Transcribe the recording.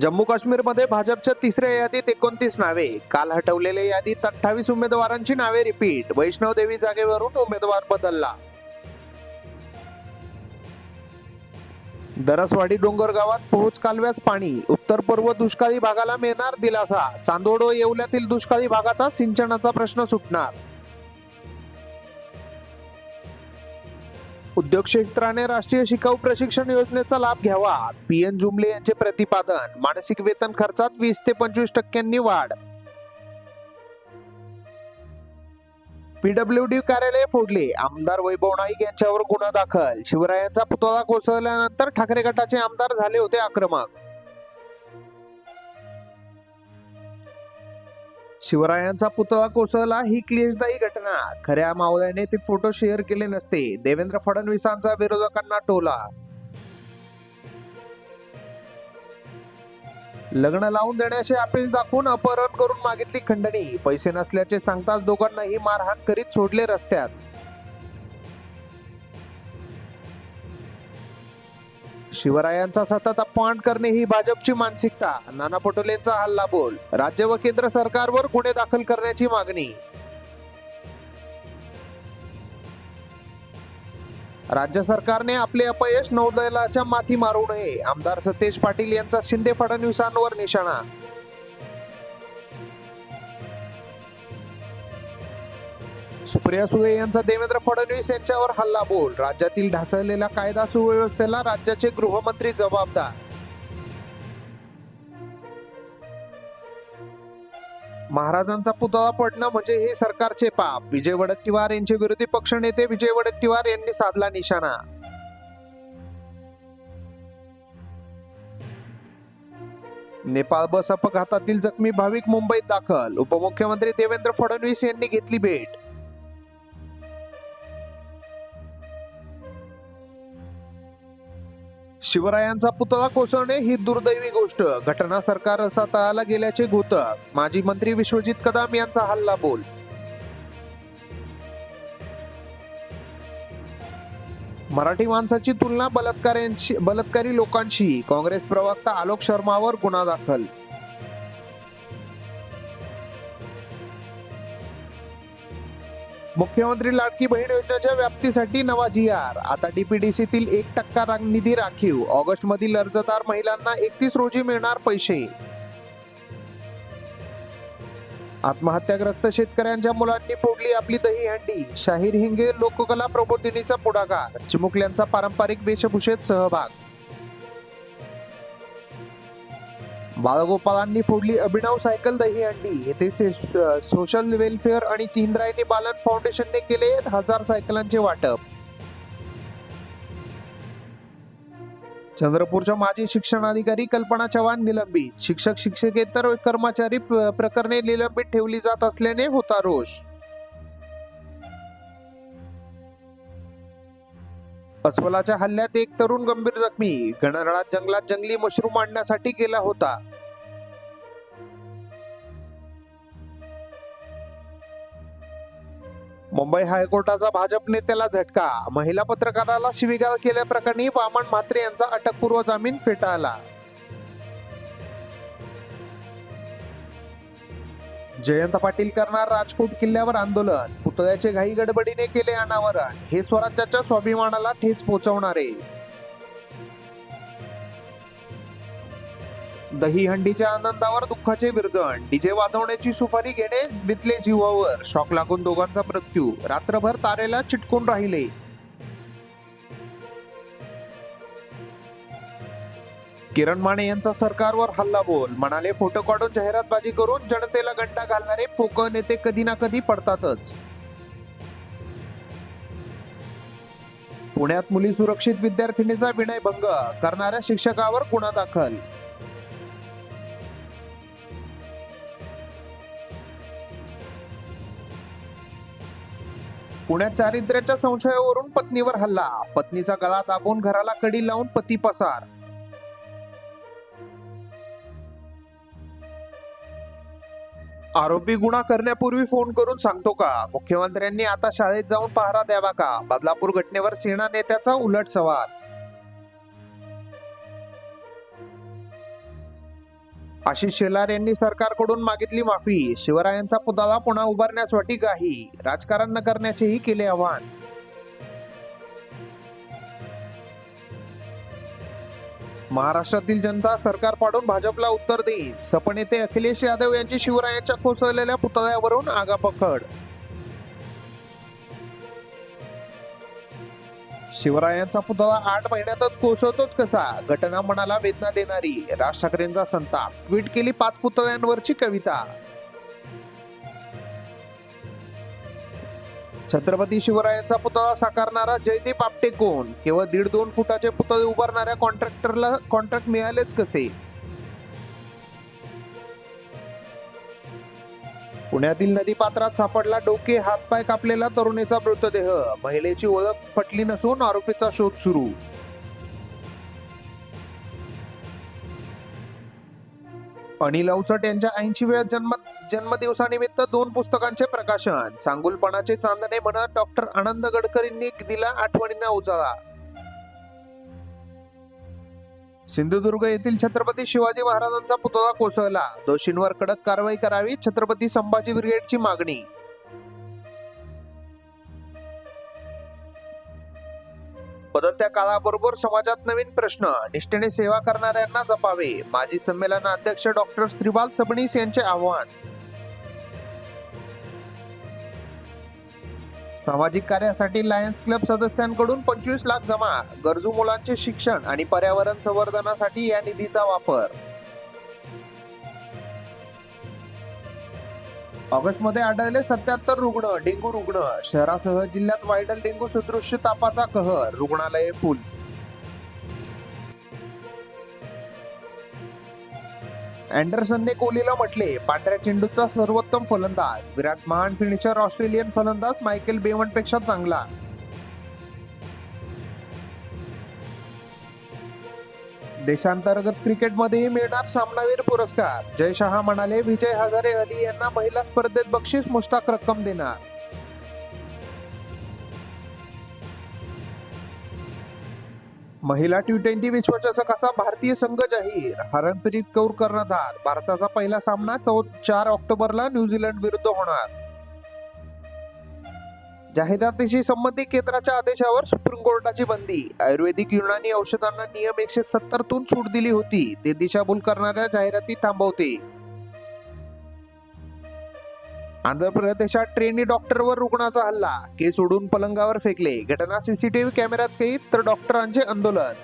जम्मू काश्मीरमध्ये भाजपच्या तिसऱ्या यादीत एकोणतीस नावे. काल हटवलेल्या यादीत अठ्ठावीस उमेदवारांची नावे रिपीट. वैष्णव देवी जागेवरून उमेदवार बदलला. दरसवाडी डोंगर गावात पोहोच कालव्यास पाणी. उत्तर पूर्व दुष्काळी भागाला मिळणार दिलासा. चांदोड येवल्यातील दुष्काळी भागाचा सिंचनाचा प्रश्न सुटणार. उद्योग क्षेत्राने राष्ट्रीय शिकाऊ प्रशिक्षण योजनेचा लाभ घ्यावा. पी एन जुमले यांचे प्रतिपादन. मानसिक वेतन खर्चात वीस ते पंचवीस टक्क्यांनी वाढ. पीडब्ल्यूडी कार्यालय फोडले. आमदार वैभव नाईक यांच्यावर गुन्हा दाखल. शिवरायांचा पुतळा कोसळल्यानंतर ठाकरे गटाचे आमदार झाले होते आक्रमक. शिवरायांचा पुतळा कोसळला ही क्लेशदायी घटना. खऱ्या मावळ्याने ते फोटो शेअर केले नसते. देवेंद्र फडणवीसांचा विरोधकांना टोला. लग्न लावून देण्याचे अपील दाखवून अपहरण करून मागितली खंडणी. पैसे नसल्याचे सांगताच दोघांनाही मारहाण करीत सोडले रस्त्यात. शिवरायांचा सतत अपमान करणे ही भाजपची मानसिकता. नाना पटोलेंचा हल्ला बोल राज्य व केंद्र सरकारवर गुन्हे दाखल करण्याची मागणी. राज्य सरकारने आपले अपयश नौदलाच्या माथी मारू नये. आमदार सतेज पाटील यांचा शिंदे फडणवीसांवर निशाणा. सुप्रिया सुळे यांचा देवेंद्र फडणवीस यांच्यावर हल्ला बोल राज्यातील ढासळलेल्या कायदा सुव्यवस्थेला राज्याचे गृहमंत्री जबाबदार. महाराजांचा पुतळा पडणं म्हणजे हे सरकारचे पाप. विजय वडट्टीवार यांचे विरोधी पक्षनेते विजय वडट्टीवार यांनी साधला निशाणा. नेपाळ बस अपघातातील जखमी भाविक मुंबईत दाखल. उपमुख्यमंत्री देवेंद्र फडणवीस यांनी घेतली भेट. शिवरायांचा पुतळा कोसळणे ही दुर्दैवी गोष्ट. घटना सरकार असा तळाला गेल्याचे घोतक. माजी मंत्री विश्वजित कदम यांचा हल्ला बोल. मराठी माणसाची तुलना बलात्काऱ्यांशी बलात्कारी लोकांशी. काँग्रेस प्रवक्ता आलोक शर्मावर गुन्हा दाखल. मुख्यमंत्री लाडकी बहीण योजनेच्या व्याप्तीसाठी नवा जी आर. आता डीपीडीसीतील एक टक्का रा- निधी राखीव. ऑगस्ट मधील अर्जदार महिलांना एकतीस रोजी मिळणार पैसे. आत्महत्याग्रस्त शेतकऱ्यांच्या मुलांनी फोडली आपली दही हंडी. शाहीर हिंगे लोककला प्रबोधिनीचा पुढाकार. चिमुकल्यांचा पारंपरिक वेशभूषेत सहभाग. बाळगोपाळांनी फोडली अभिनव सायकल दहीहंडी येथे सोशल वेलफेअर आणि इंद्रायणी बालन फाउंडेशनने केले हजार सायकलांचे वाटप. चंद्रपूरच्या माजी शिक्षणाधिकारी कल्पना चव्हाण निलंबित. शिक्षक शिक्षकेतर कर्मचारी प्रकरणे निलंबित ठेवली जात असल्याने होता रोष. अस्वलाच्या हल्ल्यात एक तरुण गंभीर जखमी. गणराळात जंगलात जंगली मशरूम आणण्यासाठी गेला होता. मुंबई हायकोर्टाचा भाजप नेत्याला झटका. महिला पत्रकाराला शिवीगाळ केल्याप्रकरणी वामन म्हात्रे यांचा अटकपूर्व जामीन फेटाळला. जयंत पाटील करणार राजकोट किल्ल्यावर आंदोलन. पुतळ्याचे घाई गडबडीने केले अनावरण. हे स्वराज्याच्या स्वाभिमानाला ठेच पोहोचवणारे दहीहंडीच्या आनंदावर दुःखाचे विरजण. डीजे वाजवण्याची सुपारी घेणे बितले जीवावर. शॉक लागून दोघांचा मृत्यू. रात्रभर तारेला चिटकून राहिले. किरण माने यांचा सरकारवर हल्ला बोल म्हणाले फोटो काढून जाहिरातबाजी करून जनतेला गंडा घालणारे पोक नेते कधी ना कधी पडतातच. पुण्यात मुली सुरक्षित विद्यार्थिनीचा विनयभंग करणाऱ्या शिक्षकावर गुन्हा दाखल. पुण्यात चारित्र्याच्या संशयावरून पत्नीवर हल्ला. पत्नीचा गळा दाबून घराला कडी लावून पती पसार. आरोपी गुन्हा करण्यापूर्वी फोन करून सांगतो का? मुख्यमंत्र्यांनी आता शाळेत जाऊन पहारा द्यावा का? बदलापूर घटनेवर सेना नेत्याचा उलट सवाल. आशिष शेलार यांनी सरकारकडून मागितली माफी. शिवरायांचा पुतळा पुन्हा उभारण्यासाठी काही राजकारण न करण्याचेही केले आवाहन. महाराष्ट्रातील जनता सरकार पाडून भाजपला उत्तर देईल. सपनेते अखिलेश यादव यांची शिवरायांच्या कोसळलेल्या पुतळ्यावरून आगापकड. शिवरायांचा पुतळा आठ महिन्यातच कोसळतोच कसा? घटना मनाला वेदना देणारी. राज ठाकरेंचा संताप. ट्विट केली पाच पुतळ्यांवरची कविता. छत्रपती शिवरायांचा पुतळा साकारणारा जयदीप आपटे कोण केवळ दीड दोन फुटाचे पुतळे उभारणाऱ्या कॉन्ट्रॅक्टरला कॉन्ट्रॅक्ट मिळालेच कसे? पुण्यातील नदीपात्रात सापडला डोके हातपाय कापलेला तरुणीचा मृतदेह. महिलेची ओळख पटली नसून आरोपीचा शोध सुरू. अनिल अवचट यांच्या ऐंशीव्या जन्म जन्मदिवसानिमित्त दोन पुस्तकांचे प्रकाशन. चांगुलपणाचे चांदणे म्हणत डॉक्टर आनंद गडकरींनी दिला आठवणींना उजाळा. सिंधुदुर्ग येथील छत्रपती शिवाजी महाराजांचा पुतळा कोसळला. दोषींवर कडक कारवाई करावी छत्रपती संभाजी ब्रिगेडची मागणी. बदलत्या काळाबरोबर समाजात नवीन प्रश्न. निष्ठेने सेवा करणाऱ्यांना जपावे. माजी संमेलनाध्यक्ष डॉक्टर श्रीबाल सबनीस यांचे आव्हान. सामाजिक कार्यासाठी लायन्स क्लब सदस्यांकडून पंचवीस लाख जमा. गरजू मुलांचे शिक्षण आणि पर्यावरण संवर्धनासाठी या निधीचा वापर. ऑगस्टमध्ये आढळले सत्याहत्तर रुग्ण डेंग्यू रुग्ण. शहरासह जिल्ह्यात व्हायरल डेंग्यू सदृश्य तापाचा कहर रुग्णालये फुल. अँडरसनने कोहलीला म्हटले पांढऱ्या चेंडूचा सर्वोत्तम फलंदाज. विराट महान फिनिशर ऑस्ट्रेलियन फलंदाज मायकेल बेवनपेक्षा चांगला. देशांतर्गत क्रिकेटमध्येही मिळणार सामनावीर पुरस्कार. जय शहा म्हणाले विजय हजारे अली यांना महिला स्पर्धेत बक्षीस मुश्ताक रक्कम देणार. महिला टी ट्वेंटी विश्वचषकाचा भारतीय संघ जाहीर. हरणप्रीत कौर कर्णधार. भारताचा पहिला सामना चौ चार ऑक्टोबरला न्यूझीलंड विरुद्ध होणार. जाहिरातीशी संबंधित केंद्राच्या आदेशावर सुप्रीम कोर्टाची बंदी. आयुर्वेदिक युनानी औषधांना नियम एकशे सत्तर तून सूट दिली होती. ते दिशाभूल करणाऱ्या जाहिराती थांबवते. आंध्र प्रदेशात ट्रेनी डॉक्टरवर रुग्णाचा हल्ला. केस सोडून पलंगावर फेकले. घटना सीसीटीव्ही कॅमेऱ्यात कैद तर डॉक्टरांचे आंदोलन.